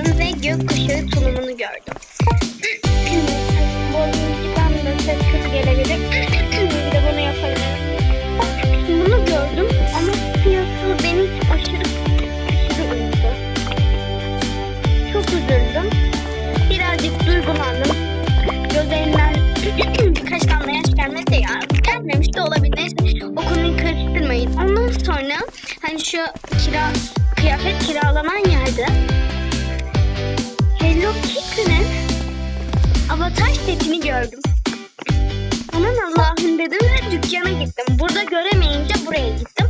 girdim ve gökkuşağı tulumunu gördüm. Bozuncudan da ses kötü gelebilir. bir bunu yapabilirim. Bunu gördüm ama fiyatı beni aşırı aşırı. Çok üzüldüm. Birazcık duygulandım. Gözlerinden birkaç damla yaş ya. Gelmemiş de olabilir. Neyse karıştırmayın. Ondan sonra hani şu dükkana gittim. Burada göremeyince buraya gittim.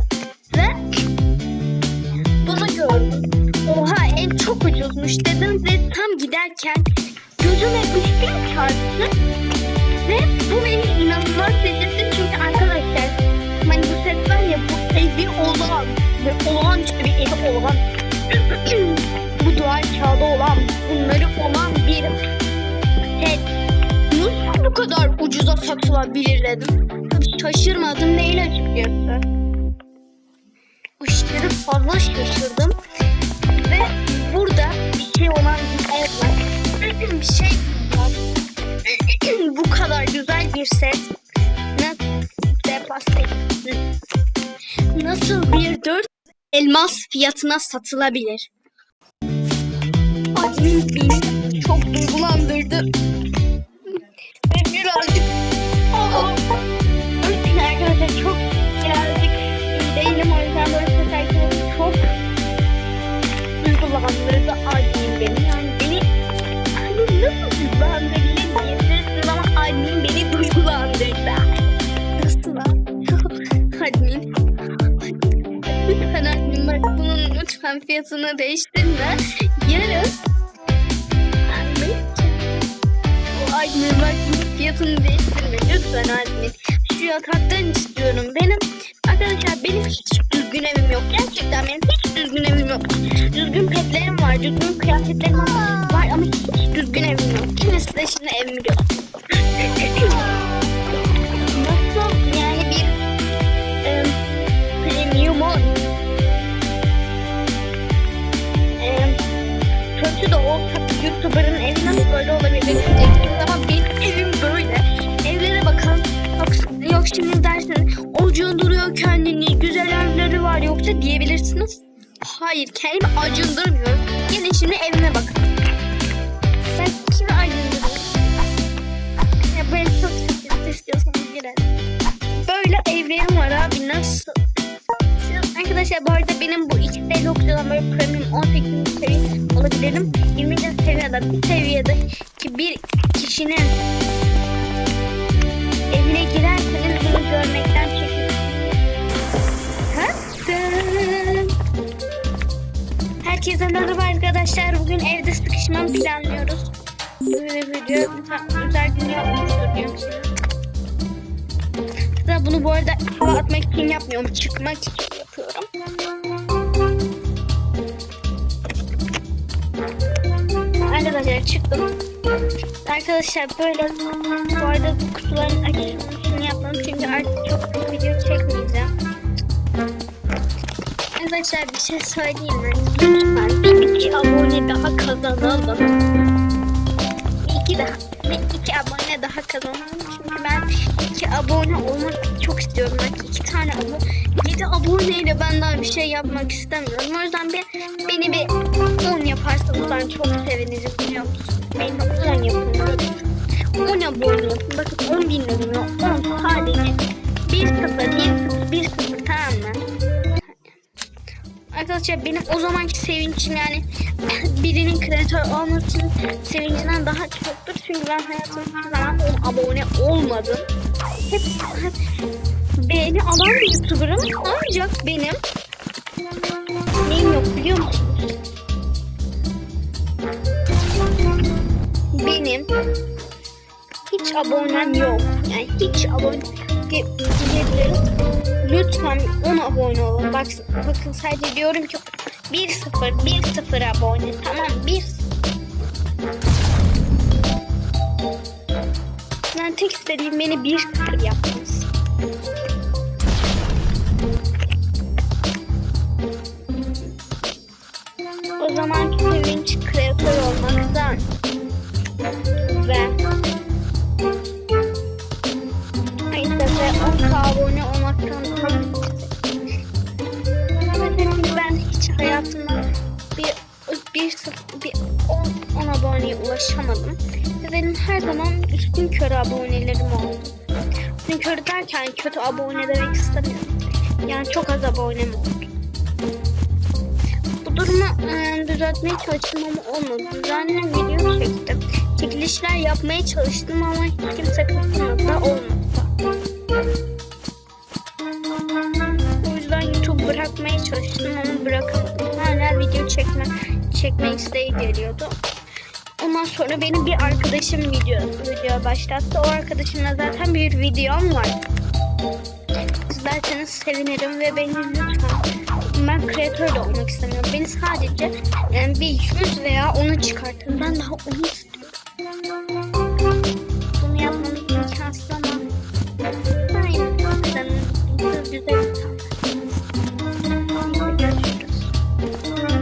Ve bunu gördüm. Oha en çok ucuzmuş dedim ve tam giderken gözüme film çarptı. Ve bu beni inanılmaz dedirtti çünkü arkadaşlar hani bu set var ya bu evi olan ve olağanüstü bir evi olan bu duvar kağıdı olan bunları olan bir set nasıl bu kadar ucuza satılabilir dedim. Şaşırmadım değil açıkçası. Aşırı fazla şaşırdım. Ve burada bir şey olan bir ev var. bir şey var. bu kadar güzel bir set. Nasıl bir dört elmas fiyatına satılabilir? Admin beni çok duygulandırdı. Lütfen fiyatını değiştirme. Yarın bu admin bak fiyatını değiştirme lütfen admin. Şu yataktan istiyorum. Benim arkadaşlar benim hiç düzgün evim yok. Gerçekten benim hiç düzgün evim yok. Düzgün petlerim var, düzgün kıyafetlerim var ama hiç düzgün evim yok. Yine size şimdi evimi göstereyim. Böyle olabilir diyeceksiniz ama benim evim böyle. Evlere bakalım. Yok, yok şimdi dersiniz ocuğun duruyor kendini güzel evleri var yoksa diyebilirsiniz. Hayır kendimi acındırmıyorum. Gelin şimdi evime bakın. Ben kimi acındırıyorum? Ya böyle çok istiyorsanız girelim. Böyle evlerim var abi nasıl? Arkadaşlar bu arada benim bu iki TL okuduğum böyle premium 18. seviye olabilirim. 20. seviyede bir seviyedeki bir kişinin evine girerseniz bunu görmekten çekin. Herkese merhaba arkadaşlar. Bugün evde sıkışmamı planlıyoruz. Böyle video güzel gün yapmıştır diyorum size. Bunu bu arada atmak için yapmıyorum. Çıkmak için yapıyorum. Arkadaşlar çıktım. Arkadaşlar böyle bu arada bu kutuların açılmasını yapmam çünkü artık çok video çekmeyeceğim. Arkadaşlar bir şey söyleyeyim mi? Lütfen bir iki abone daha kazanalım. Bir iki daha. İki abone daha kazanalım. Çünkü ben iki abone olmak çok istiyorum. Ben iki tane abone. Yedi aboneyle ben daha bir şey yapmak istemiyorum. O yüzden bir, beni bir on yaparsanız ben çok sevinirim? Beni on yapın. On abone olsun. Bakın on bin oluyor. On sadece. Bir sıfır, bir sıfır, bir sıfır? Arkadaşlar benim o zamanki sevinçim yani birinin kreatör olmasının sevincinden daha çoktur. Çünkü ben hayatımda hiçbir zaman 10 abone olmadım. Hep, hep beni alan bir YouTuber'ım ancak benim neyim yok biliyor musunuz? Benim hiç abonem yok. Yani hiç abone diyebilirim. Lütfen 10 abone olun. Bak, bakın sadece diyorum ki 1 0 1 0 abone. Tamam 1 Ben tek istediğim beni 1 0 yapmanız. O zamanki sevinç kreatör yapamadım. Ve benim her zaman üstün körü abonelerim oldu. Üstün körü derken kötü abone demek istemiyorum. Yani çok az abonem oldu. Bu durumu e, düzeltmeye çalıştım ama olmadı. Düzenli video çektim. Çekilişler yapmaya çalıştım ama hiç kimse katılmadı da olmadı. O yüzden YouTube bırakmaya çalıştım ama bırakamadım. Hala video çekme, çekme isteği geliyordu. Ondan sonra benim bir arkadaşım video, video başlattı. O arkadaşımla zaten bir videom var. İzlerseniz sevinirim ve beni lütfen ben kreatör de olmak istemiyorum. Beni sadece yani bir yüz veya onu çıkartın. Ben daha onu istiyorum.